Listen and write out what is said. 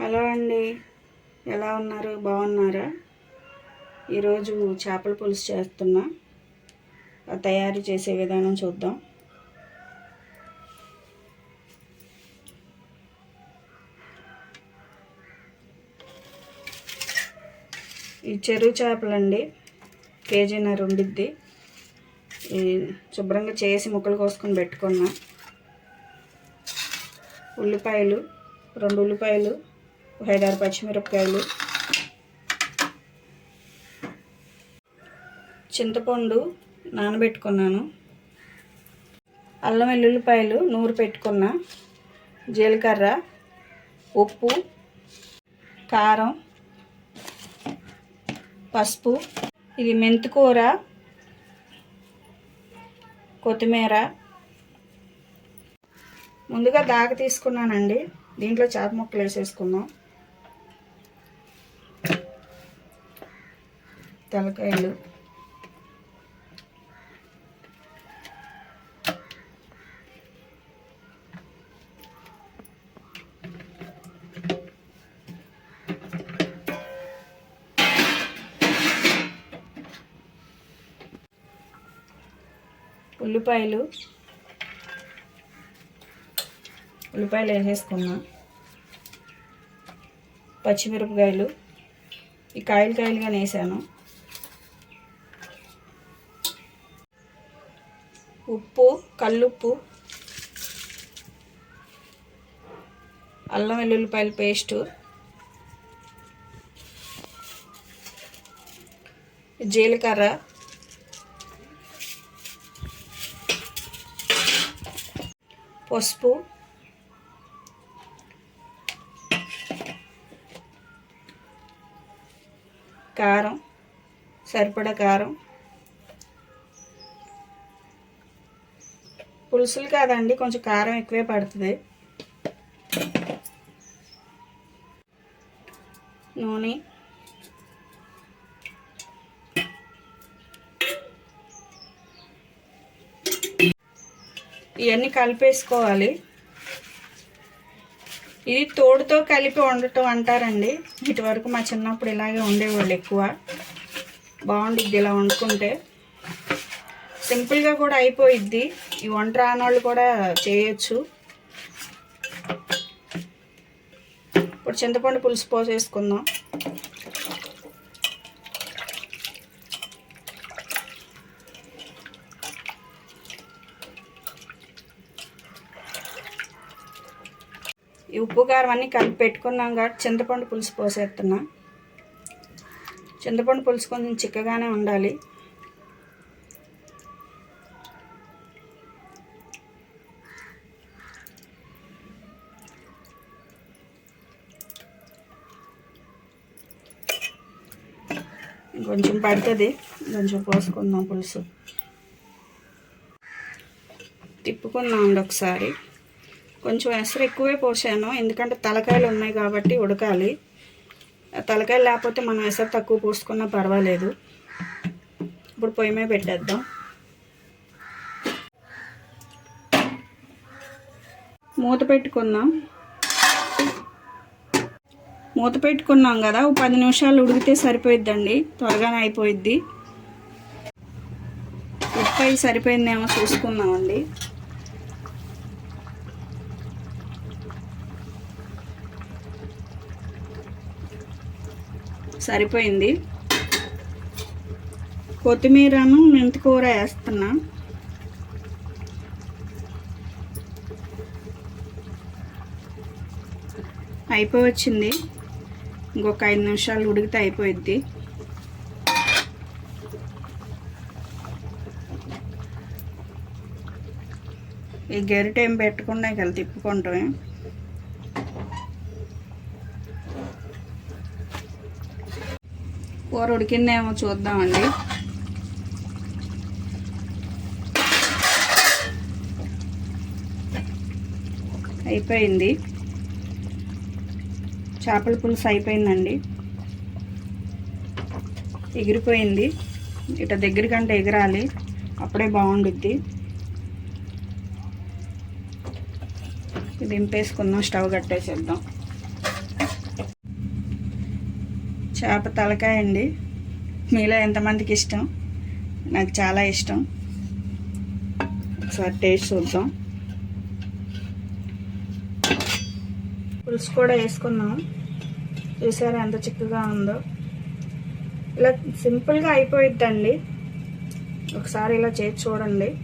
Hello అండి. ఎలా ఉన్నారు? బాగున్నారా? ఈరోజు చేపల పులుసు చేస్తున్నా. తయారు చేసే విధానం చూద్దాం. ఈ చెరువు చేపలండి. కేజీన్నర ఉండిద్ది. ఈ శుభ్రంగా చేసి ముక్కలు కోసుకొని పెట్టుకున్నా. ఉల్లిపాయలు రెండు ఉల్లిపాయలు ఒక ఐదారు పచ్చిమిరపకాయలు. చింతపండు నానబెట్టుకున్నాను. అల్లం వెల్లుల్లిపాయలు నూరు పెట్టుకున్న. జీలకర్ర ఉప్పు కారం పసుపు. ఇది మెంతికూర కొత్తిమీర. ముందుగా దాక తీసుకున్నానండి. దీంట్లో చేప ముక్కలు వేసేసుకుందాం. తలకాయలు. ఉల్లిపాయలు. ఉల్లిపాయలు వేసేసుకున్నా. పచ్చిమిరపకాయలు. ఈ కాయలు కాయలుగా వేసాను. ఉప్పు కల్లుప్పు అల్లం వెల్లుల్లిపాయల పేస్టు జీలకర్ర పసుపు కారం సరిపడా కారం పులుసులు కాదండి కొంచెం కారం ఎక్కువే పడుతుంది. నూనె. ఇవన్నీ కలిపేసుకోవాలి. ఇది తోడుతో కలిపి వండటం అంటారండి. ఇటు వరకు మా చిన్నప్పుడు ఇలాగే ఉండేవాళ్ళు ఎక్కువ. బాగుండిద్ది ఇలా వండుకుంటే. సింపుల్గా కూడా అయిపోయిద్ది. ఈ వంట రానోళ్ళు కూడా చేయొచ్చు. ఇప్పుడు చింతపండు పులుసు పోసేసుకుందాం. ఈ ఉప్పు కారం అన్నీ కలిపి పెట్టుకున్నాం కాబట్టి చింతపండు పులుసు పోసేస్తున్నా. చింతపండు పులుసు కొంచెం చిక్కగానే ఉండాలి. కొంచెం పడుతుంది. కొంచెం పోసుకుందాం పులుసు. తిప్పుకుందాం ఒకసారి. కొంచెం ఎసరు ఎక్కువే పోసాను. ఎందుకంటే తలకాయలు ఉన్నాయి కాబట్టి ఉడకాలి. తలకాయలు లేకపోతే మనం ఎసరు తక్కువ పోసుకున్నా పర్వాలేదు. ఇప్పుడు పొయ్యి మీద పెట్టేద్దాం. మూత పెట్టుకుందాం. మూత పెట్టుకున్నాం కదా ఒక పది నిమిషాలు ఉడికితే సరిపోయిద్దండి. త్వరగానే అయిపోయిద్ది. ఉప్పు అయి సరిపోయిందేమో చూసుకుందామండి. సరిపోయింది. కొత్తిమీరను మెంతికూర వేస్తున్నా. అయిపోయి వచ్చింది ఇంకొక ఐదు నిమిషాలు ఉడికితే అయిపోయిద్ది. ఈ గరిట ఏం పెట్టకుండా ఇక తిప్పుకుంటామే కూర ఉడికిందేమో చూద్దామండి. అయిపోయింది. చేపల పులుసు అయిపోయిందండి. ఎగిరిపోయింది. ఇట దగ్గరికంటే ఎగరాలి. అప్పుడే బాగుండుద్ది. దింపేసుకుందాం స్టవ్ కట్టేసేద్దాం. చేప తలకాయ అండి. మీలో ఎంతమందికి ఇష్టం? నాకు చాలా ఇష్టం. ఒకసారి టేస్ట్ చూద్దాం. పులుసు కూడా వేసుకుందాం. చూసారా ఎంత చిక్కగా ఉందో. ఇలా సింపుల్గా అయిపోయిద్దండి. ఒకసారి ఇలా చేసి చూడండి.